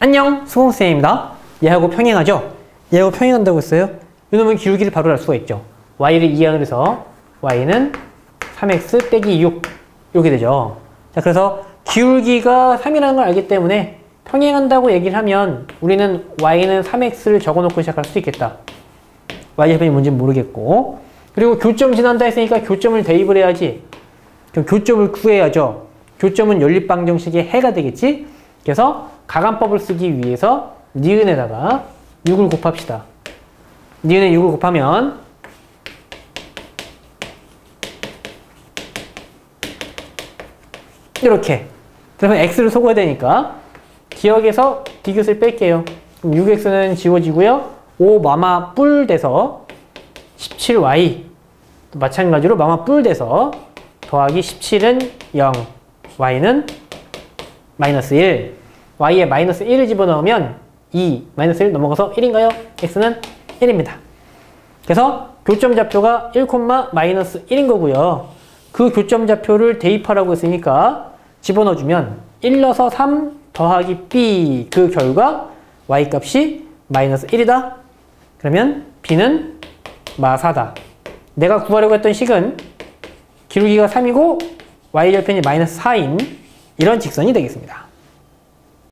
안녕 수공쌤입니다. 얘하고 평행하죠? 얘하고 평행한다고 했어요? 이놈은 기울기를 바로 알 수가 있죠. y를 2항을 해서 y는 3x 빼기 6 이렇게 되죠. 자 그래서 기울기가 3이라는 걸 알기 때문에 평행한다고 얘기를 하면 우리는 y는 3x를 적어놓고 시작할 수 있겠다. y 해변이 뭔지 모르겠고. 그리고 교점 지난다 했으니까 교점을 대입을 해야지. 그럼 교점을 구해야죠. 교점은 연립방정식의 해가 되겠지 그래서 가간법을 쓰기 위해서 니은에다가 6을 곱합시다. 니은에 6을 곱하면 이렇게 그러면 x를 속어야 되니까 기억에서 디귿을 뺄게요. 그럼 6x는 지워지고요. 5 마마 뿔 돼서 17y 마찬가지로 마마 뿔 돼서 더하기 17은 0 y는 마이너스 1 y에 마이너스 1을 집어넣으면 2 마이너스 1 넘어가서 1인가요? x는 1입니다. 그래서 교점 좌표가 1, 마이너스 1인 거고요. 그 교점 좌표를 대입하라고 했으니까 집어넣어주면 1 넣어서 3 더하기 b 그 결과 y 값이 마이너스 1이다. 그러면 b는 마사다. 내가 구하려고 했던 식은 기울기가 3이고 y절편이 마이너스 4인 이런 직선이 되겠습니다.